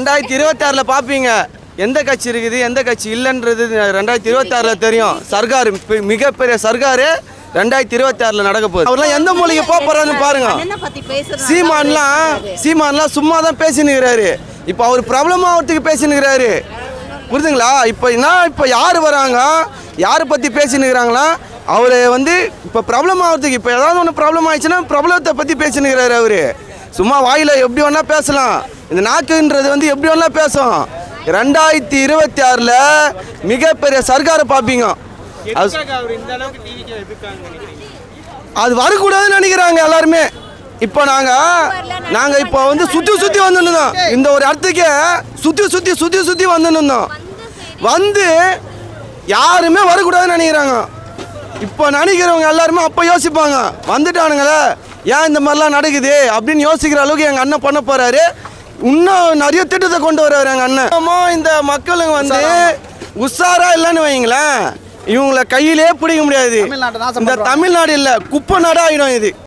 ரெண்டாயிரத்தி இருபத்தாறில் பார்ப்பீங்க எந்த கட்சி இருக்குது எந்த கட்சி இல்லைன்றது ரெண்டாயிரத்தி இருபத்தாறில் தெரியும். சர்க்கார் மிகப்பெரிய சர்க்காரு ரெண்டாயிரத்தி இருபத்தாறில் நடக்க போகுது. அவர்லாம் எந்த மூலிகை போக போறாருன்னு பாருங்க சீமான்லாம் சீமான்லாம் சும்மா தான் பேசினுக்கிறாரு. இப்போ அவர் ப்ராப்ளம் ஆகிறதுக்கு பேசினுக்கிறாரு. புரிதுங்களா இப்போ என்ன இப்போ யார் வராங்க? யாரை பற்றி பேசினுக்கிறாங்களா? அவர் வந்து இப்போ ப்ராப்ளம் ஆகிறதுக்கு இப்போ ஏதாவது ஒன்று ப்ராப்ளம் ஆயிடுச்சுன்னா ப்ராப்ளத்தை பற்றி பேசினுக்கிறாரு அவர். சும்மா வாயில் எப்படி வேணால் பேசலாம். இந்த நாக்குன்றது வந்து எப்படி வேணால் பேசும் ரெண்டாயிரத்தி இருபத்தி ஆறில் மிகப்பெரிய சர்க்காரை பார்ப்பீங்க. அது வரக்கூடாதுன்னு நினைக்கிறாங்க எல்லாருமே. இப்போ நாங்கள் நாங்கள் இப்போ வந்து சுற்றி சுற்றி வந்துருந்தோம் இந்த ஒரு இடத்துக்கு சுற்றி சுற்றி சுற்றி சுற்றி வந்துருந்தோம் வந்து யாருமே வரக்கூடாதுன்னு நினைக்கிறாங்க. இப்போ நினைக்கிறவங்க எல்லாருமே அப்போ யோசிப்பாங்க. வந்துட்டானுங்களே ஏன் இந்த மாதிரிலாம் நடக்குது அப்படின்னு யோசிக்கிற அளவுக்கு எங்கள் அண்ணன் பண்ண போகிறாரு இன்னும் நிறைய திட்டத்தை கொண்டு வர்றாரு எங்கள் அண்ணன். இந்த மக்களுங்க வந்து உஷாரா இல்லைன்னு வைங்களேன். இவங்கள கையிலே பிடிக்க முடியாது. இந்த தமிழ்நாடு இல்லை குப்பை நாடு ஆகிடும் இது.